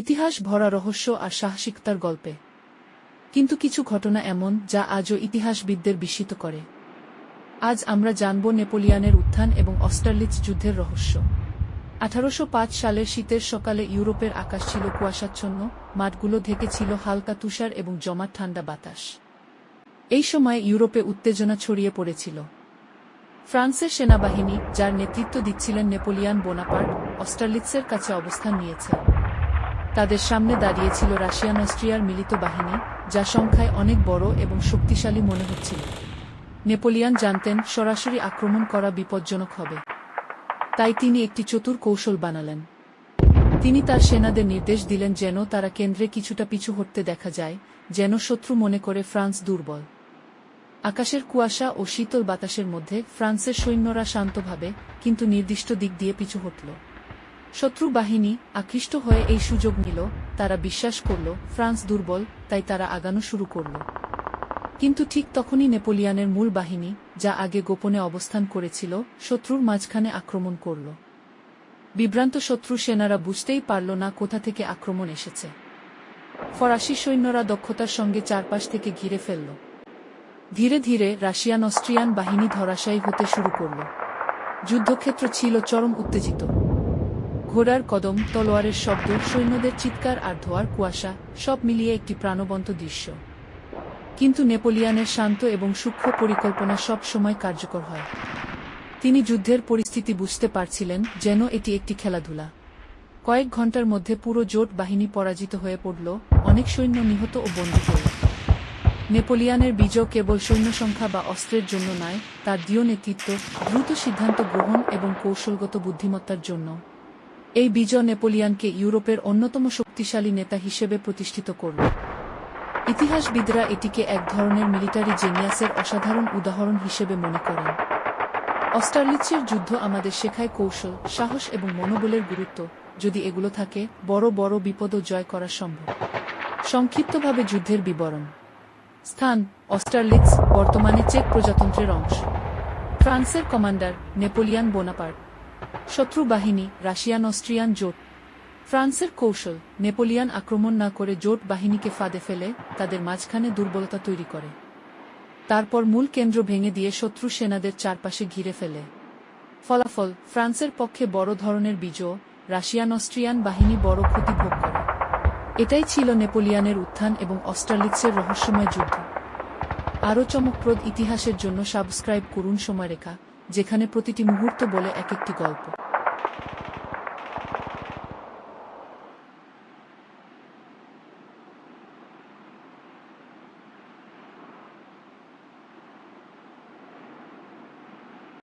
ইতিহাস ভরা রহস্য আর সাহসিকতার গল্পে। কিন্তু কিছু ঘটনা এমন যা আজও ইতিহাসবিদদের বিস্মিত করে। আজ আমরা জানব নেপোলিয়ানের উত্থান এবং অস্টারলিচ যুদ্ধের রহস্য। আঠারোশো পাঁচ সালের শীতের সকালে ইউরোপের আকাশ ছিল কুয়াশাচ্ছন্ন, মাঠগুলো ঢেকে ছিল হালকা তুষার এবং জমাট ঠান্ডা বাতাস। এই সময় ইউরোপে উত্তেজনা ছড়িয়ে পড়েছিল। ফ্রান্সের সেনাবাহিনী, যার নেতৃত্ব দিচ্ছিলেন নেপোলিয়ান বোনাপার্ট অস্টারলিটসের কাছে অবস্থান নিয়েছে। তাদের সামনে দাঁড়িয়েছিল রাশিয়ান অস্ট্রিয়ার মিলিত বাহিনী, যা সংখ্যায় অনেক বড় এবং শক্তিশালী মনে হচ্ছিল। নেপোলিয়ান জানতেন সরাসরি আক্রমণ করা বিপজ্জনক হবে। তাই তিনি একটি চতুর কৌশল বানালেন। তিনি তার সেনাদের নির্দেশ দিলেন যেন তারা কেন্দ্রে কিছুটা পিছু হটতে দেখা যায়, যেন শত্রু মনে করে ফ্রান্স দুর্বল। আকাশের কুয়াশা ও শীতল বাতাসের মধ্যে ফ্রান্সের সৈন্যরা শান্তভাবে, কিন্তু নির্দিষ্ট দিক দিয়ে পিছু হটল। শত্রু বাহিনী আকৃষ্ট হয়ে এই সুযোগ নিল, তারা বিশ্বাস করল, ফ্রান্স দুর্বল, তাই তারা আগানো শুরু করল। কিন্তু ঠিক তখনই নেপোলিয়ানের মূল বাহিনী, যা আগে গোপনে অবস্থান করেছিল, শত্রুর মাঝখানে আক্রমণ করল। বিভ্রান্ত শত্রু সেনারা বুঝতেই পারল না কোথা থেকে আক্রমণ এসেছে। ফরাসি সৈন্যরা দক্ষতার সঙ্গে চারপাশ থেকে ঘিরে ফেলল। ধীরে ধীরে রাশিয়ান অস্ট্রিয়ান বাহিনী ধরাশায়ী হতে শুরু করল। যুদ্ধক্ষেত্র ছিল চরম উত্তেজিত। ঘোড়ার কদম, তলোয়ারের শব্দ, সৈন্যদের চিৎকার আর ধোয়ার কুয়াশা, সব মিলিয়ে একটি প্রাণবন্ত দৃশ্য। কিন্তু নেপোলিয়ানের শান্ত এবং সূক্ষ্ম পরিকল্পনা সব সময় কার্যকর হয়। তিনি যুদ্ধের পরিস্থিতি বুঝতে পারছিলেন যেন এটি একটি খেলাধুলা। কয়েক ঘণ্টার মধ্যে পুরো জোট বাহিনী পরাজিত হয়ে পড়ল, অনেক সৈন্য নিহত ও বন্দী হল নেপোলিয়ানের বিজয় কেবল সৈন্য সংখ্যা বা অস্ত্রের জন্য নয়, তার দৃঢ় নেতৃত্ব, দ্রুত সিদ্ধান্ত গ্রহণ এবং কৌশলগত বুদ্ধিমত্তার জন্য। এই বিজয় নেপোলিয়ানকে ইউরোপের অন্যতম শক্তিশালী নেতা হিসেবে প্রতিষ্ঠিত করল। ইতিহাসবিদরা এটিকে এক ধরনের মিলিটারি জেনিয়াসের অসাধারণ উদাহরণ হিসেবে মনে করেন। অস্টারলিচের যুদ্ধ আমাদের শেখায় কৌশল, সাহস এবং মনোবলের গুরুত্ব। যদি এগুলো থাকে, বড় বড় বিপদও জয় করা সম্ভব। সংক্ষিপ্তভাবে যুদ্ধের বিবরণ। স্থান অস্টারলিটস বর্তমানে চেক প্রজাতন্ত্রের অংশ। ফ্রান্সের কমান্ডার নেপোলিয়ান বোনাপার্ট। শত্রু বাহিনী রাশিয়ান, অস্ট্রিয়ান জোট। ফ্রান্সের কৌশল, নেপোলিয়ান আক্রমণ না করে জোট বাহিনীকে ফাঁদে ফেলে তাদের মাঝখানে দুর্বলতা তৈরি করে। তারপর মূল কেন্দ্র ভেঙে দিয়ে শত্রু সেনাদের চারপাশে ঘিরে ফেলে। ফলাফল, ফ্রান্সের পক্ষে বড় ধরনের বিজয়, রাশিয়ান, অস্ট্রিয়ান বাহিনী বড় ক্ষতি ভোগ করে। এটাই ছিল নেপোলিয়ানের উত্থান এবং অস্ট্রালিটসের রহস্যময় যুদ্ধ। আরও চমকপ্রদ ইতিহাসের জন্য সাবস্ক্রাইব করুন সময়রেখা। যেখানে প্রতিটি মুহূর্ত বলে এক একটি গল্প।